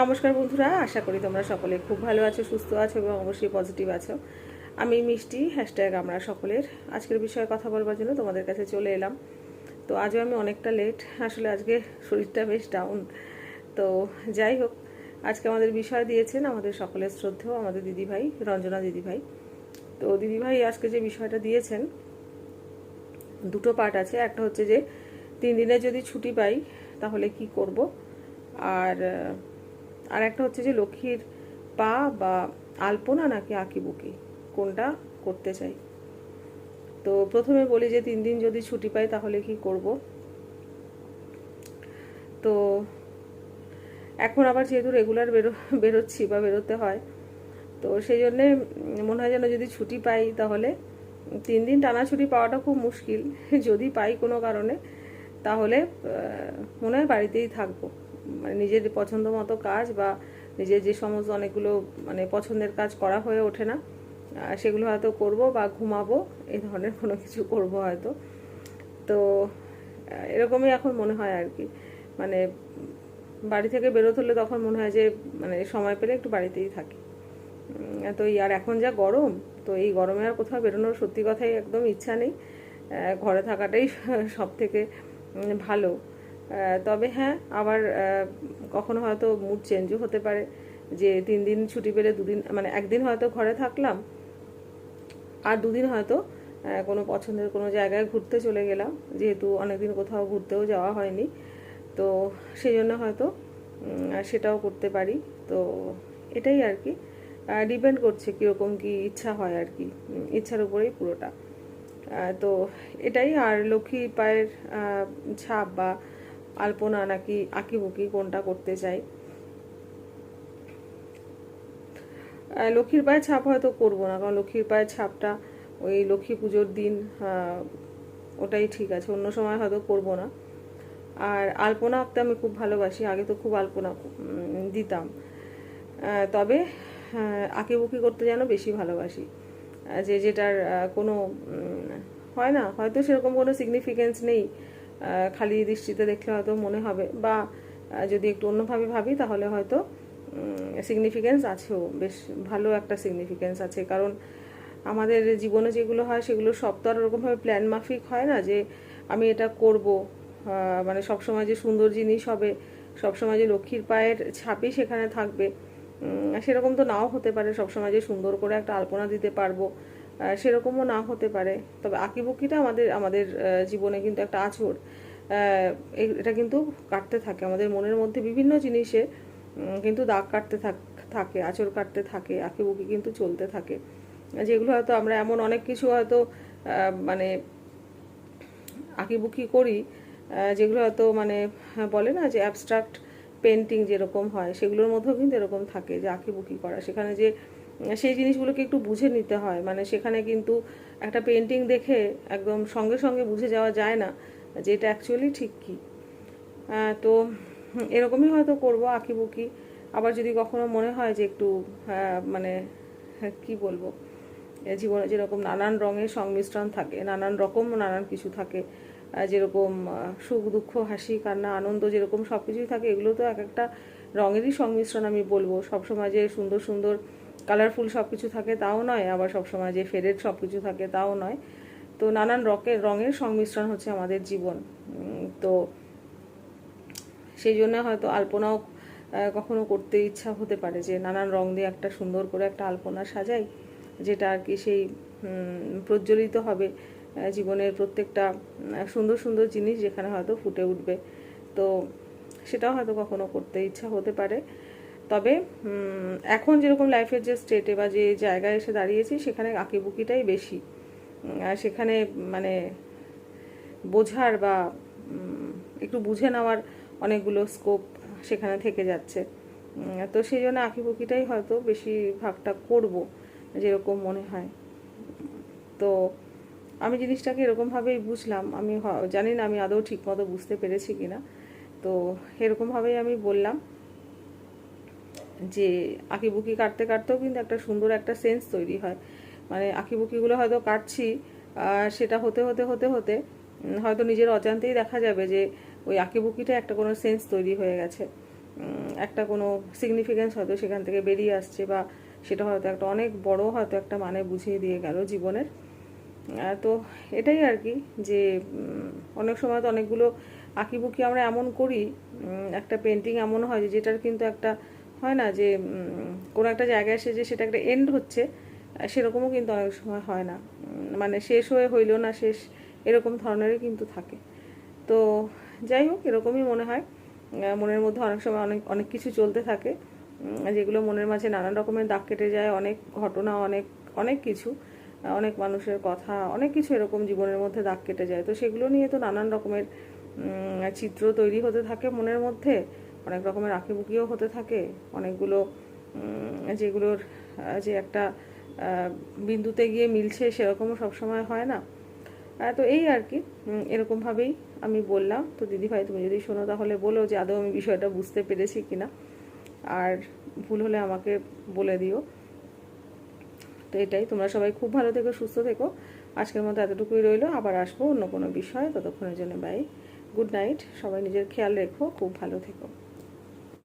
নমস্কার বন্ধুরা, আশা করি তোমরা সকলে খুব ভালো আছো, সুস্থ আছো এবং অবশ্যই পজিটিভ আছো। আমি মিষ্টি হ্যাশট্যাগ আমরা সকলের। আজকের বিষয়ে কথা বলবার জন্য তোমাদের কাছে চলে এলাম। তো আজও আমি অনেকটা লেট আসলে আজকে শরীরটা বেশ ডাউন তো যাই হোক, আজকে আমাদের বিষয় দিয়েছেন আমাদের সকলের শ্রদ্ধেও আমাদের দিদিভাই, রঞ্জনা দিদিভাই। তো দিদিভাই আজকে যে বিষয়টা দিয়েছেন, দুটো পার্ট আছে। একটা হচ্ছে যে, তিন দিনে যদি ছুটি পাই, তাহলে কি করব? আর আর একটা হচ্ছে যে লক্ষ্মীর পা বা আলপনা নাকি আঁকিবুকি, কোনটা করতে চাই? তো প্রথমে বলি যে তিন দিন যদি ছুটি পাই তাহলে কি করব? তো এখন আবার যেহেতু রেগুলার বেরো, বেরোচ্ছি বা বেরোতে হয়, তো সেই জন্যে মনে হয় যেন যদি ছুটি পাই তাহলে তিন দিন টানা ছুটি পাওয়াটা খুব মুশকিল। যদি পাই কোনো কারণে তাহলে মনে হয় বাড়িতেই থাকব। মানে নিজের পছন্দ মতো কাজ বা নিজের যে সমস্ত অনেকগুলো মানে পছন্দের কাজ করা হয়ে ওঠে না সেগুলো হয়তো করব বা ঘুমাবো, এই ধরনের কোনো কিছু করব হয়তো। তো এরকমই এখন মনে হয় আর কি। মানে বাড়ি থেকে বেরোতে হলে তখন মনে হয় যে মানে সময় পেলে একটু বাড়িতেই থাকি। তো আর এখন যা গরম, তো এই গরমে আর কোথাও বেরোনোর সত্যি কথাই একদম ইচ্ছা নেই। ঘরে থাকাটাই সব থেকে ভালো। তবে হ্যাঁ আবার কখনো হয়তো মুড চেঞ্জও হতে পারে। যে তিন দিন ছুটি পেলে দুদিন মানে একদিন হয়তো ঘরে থাকলাম, আর দুদিন হয়তো কোনো পছন্দের কোনো জায়গায় ঘুরতে চলে গেলাম। যেহেতু অনেকদিন কোথাও ঘুরতেও যাওয়া হয়নি, তো সেই জন্য হয়তো সেটাও করতে পারি। তো এটাই আর কি। ডিপেন্ড করছে কীরকম কি ইচ্ছা হয় আর কি ইচ্ছার উপরেই পুরোটা। তো এটাই আর লক্ষ্মী পায়ের ছাপ বা আলপনা নাকি আঁকিবুকি কোনটা করতে চাই লক্ষ্মীর পায়ে ছাপ হয়তো করব না, কারণ লক্ষ্মীর পায়ের ছাপটা ওই লক্ষ্মী পুজোর দিন ওটাই ঠিক আছে, অন্য সময় হয়তো করব না। আর আলপনা আঁকতে আমি খুব ভালোবাসি, আগে তো খুব আলপনা দিতাম। তবে আঁকিবুকি করতে যেন বেশি ভালোবাসি। যে যেটার কোনো হয় না, হয়তো সেরকম কোনো সিগনিফিকেন্স নেই। খালি দৃষ্টিতে দেখলে হয়তো মনে হবে বা যদি একটু অন্যভাবে ভাবি তাহলে হয়তো সিগনিফিকেন্স আছেও, বেশ ভালো একটা সিগনিফিকেন্স আছে। কারণ আমাদের জীবনে যেগুলো হয় সেগুলো সব তো আর ওরকমভাবে প্ল্যান মাফিক হয় না যে আমি এটা করব। মানে সবসময় যে সুন্দর জিনিস হবে, সবসময় যে লক্ষ্মীর পায়ের ছাপই সেখানে থাকবে। সেরকম তো নাও হতে পারে, সবসময় যে সুন্দর করে একটা আলপনা দিতে পারব। সেরকমও না হতে পারে। তবে আঁকিবুকিটা আমাদের আমাদের জীবনে কিন্তু একটা আঁচড়। এটা কিন্তু কাটতে থাকে। আমাদের মনের মধ্যে বিভিন্ন জিনিসে কিন্তু দাগ কাটতে থাক- আঁচড় কাটতে থাকে আঁকিবুকি কিন্তু চলতে থাকে। যেগুলো হয়তো আমরা এমন অনেক কিছু হয়তো মানে আঁকিবুকি করি যেগুলো হয়তো মানে হ্যাঁ, বলে না যে অ্যাবস্ট্রাক্ট পেন্টিং যেরকম হয় সেগুলোর মধ্যেও কিন্তু এরকম থাকে যে আঁকিবুকি করা। সেখানে যে সেই জিনিসগুলোকে একটু বুঝে নিতে হয়। মানে সেখানে কিন্তু একটা পেন্টিং দেখে একদম সঙ্গে সঙ্গে বুঝে যাওয়া যায় না যে এটা অ্যাকচুয়ালি ঠিক কী। তো এরকমই হয়তো করব আঁকিবুকি। আবার যদি কখনো মনে হয় যে একটু মানে কি বলব জীবনে যেরকম নানান রঙের সংমিশ্রণ থাকে, নানান রকম নানান কিছু থাকে যেরকম সুখ, দুঃখ, হাসি, কান্না, আনন্দ যেরকম সব কিছুই থাকে, এগুলো তো এক একটা রঙেরই সংমিশ্রণ আমি বলব। সবসময় যে সুন্দর সুন্দর কালারফুল সব কিছু থাকে, তাও নয়। আবার সবসময় যে ফেরেড সব কিছু থাকে, তাও নয়। তো নানান রকের, রঙের সংমিশ্রণ হচ্ছে আমাদের জীবন। তো সেই জন্য হয়তো আলপনাও কখনো করতে ইচ্ছা হতে পারে যে নানান রং দিয়ে একটা সুন্দর করে একটা আলপনা সাজাই, যেটা আর কি সেই প্রজ্বলিত হবে জীবনের প্রত্যেকটা সুন্দর সুন্দর জিনিস যেখানে হয়তো ফুটে উঠবে। তো সেটাও হয়তো কখনো করতে ইচ্ছা হতে পারে। তবে এখন যেরকম লাইফের যে স্টেটে বা যে জায়গায় এসে দাঁড়িয়েছি, সেখানে আঁকিবুকিটাই বেশি। সেখানে মানে বোঝার বা একটু বুঝে নেওয়ার অনেকগুলো স্কোপ সেখানে থেকে যাচ্ছে। তো সেই জন্য আঁকিবুকিটাই হয়তো বেশি ভাগটা করব, যেরকম মনে হয়। তো আমি জিনিসটাকে এরকমভাবেই বুঝলাম। আমি জানি না আমি আদৌ ঠিকমতো বুঝতে পেরেছি কিনা। তো এরকমভাবেই আমি বললাম। যে আঁকিবুকি কাটতে কাটতেও কিন্তু একটা সুন্দর একটা সেন্স তৈরি হয়। মানে আঁকিবুকিগুলো হয়তো কাটছি সেটা হতে হতে হতে হতে হয়তো নিজের অজান্তেই দেখা যাবে যে ওই আঁকিবুকিটা একটা কোনো সেন্স তৈরি হয়ে গেছে। একটা কোনো সিগনিফিকেন্স হয়তো সেখান থেকে বেরিয়ে আসছে বা সেটা হয়তো একটা অনেক বড় হয়তো একটা মানে বুঝিয়ে দিয়ে গেল জীবনের। তো এটাই আর কি যে অনেক সময় তো অনেকগুলো আঁকিবুকি আমরা এমন করি একটা পেন্টিং এমন হয় যেটার কিন্তু একটা হয় না যে কোনো একটা জায়গায় এসে যে সেটা একটা এন্ড হচ্ছে সেরকমও কিন্তু অনেক সময় হয় না। মানে শেষ হয়ে হইলেও না শেষ, এরকম ধরনেরই কিন্তু থাকে। তো যাই হোক, এরকমই মনে হয়। মনের মধ্যে অনেক সময় অনেক অনেক কিছু চলতে থাকে। যেগুলো মনের মাঝে নানান রকমের দাগ কেটে যায়, অনেক ঘটনা, অনেক অনেক কিছু অনেক মানুষের কথা, অনেক কিছু এরকম জীবনের মধ্যে দাগ কেটে যায়। তো সেগুলো নিয়ে তো নানান রকমের চিত্র তৈরি হতে থাকে মনের মধ্যে। অনেক রকমের আঁকিবুকিও হতে থাকে। অনেকগুলো যেগুলোর যে একটা বিন্দুতে গিয়ে মিলছে সেরকমও সবসময় হয় না। তো এই আর কি এরকমভাবেই আমি বললাম। তো দিদিভাই, তুমি যদি শোনো তাহলে বলো যে আদৌ আমি বিষয়টা বুঝতে পেরেছি কি না আর ভুল হলে আমাকে বলে দিও। তো এটাই, তোমরা সবাই খুব ভালো থেকো, সুস্থ থেকো। আজকের মতো এতটুকুই রইল। আবার আসব অন্য কোনো বিষয়। ততক্ষণের জন্য বাই গুড নাইট সবাই নিজের খেয়াল রেখো। খুব ভালো থেকো।